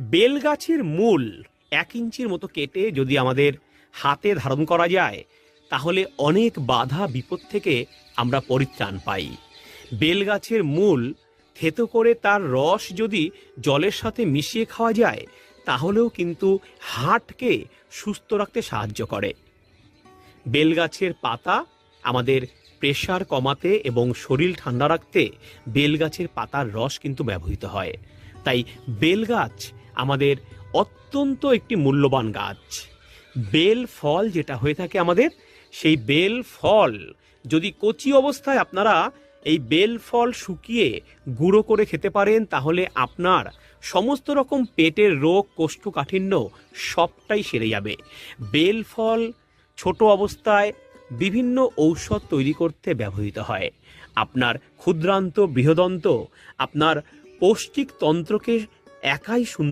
Bell গাছের মূল এক ইঞ্চির মতো কেটে যদি আমাদের হাতে ধারণ করা যায়, তাহলে অনেক বাধা বিপদ থেকে আমরা পরিত্রাণ পাই। বেল গাছের মূল থেতো করে তার রস যদি জলের সাথে মিশিয়ে খাওয়া যায়, তাহলেও কিন্তু হার্টকে সুস্থ রাখতে সাহায্য করে। বেলগাছের পাতা আমাদের প্রেশার কমাতে এবং শরীর ঠান্ডা রাখতে বেলগাছের পাতার রস কিন্তু ব্যবহৃত হয়। তাই বেলগাছ আমাদের অত্যন্ত একটি মূল্যবান গাছ। বেল ফল যেটা হয়ে থাকে আমাদের, সেই বেল ফল, যদি কচি অবস্থায় আপনারা এই বেল ফল শুকিয়ে গুঁড়ো করে খেতে পারেন, তাহলে আপনার সমস্ত রকম পেটের রোগ, কোষ্ঠকাঠিন্য সবটাই সেরে যাবে। বেল ফল ছোট অবস্থায় বিভিন্ন ঔষধ তৈরি করতে ব্যবহৃত হয়। আপনার ক্ষুদ্রান্ত, বৃহদন্ত, আপনার পৌষ্টিক তন্ত্রকে একাই সুন্দর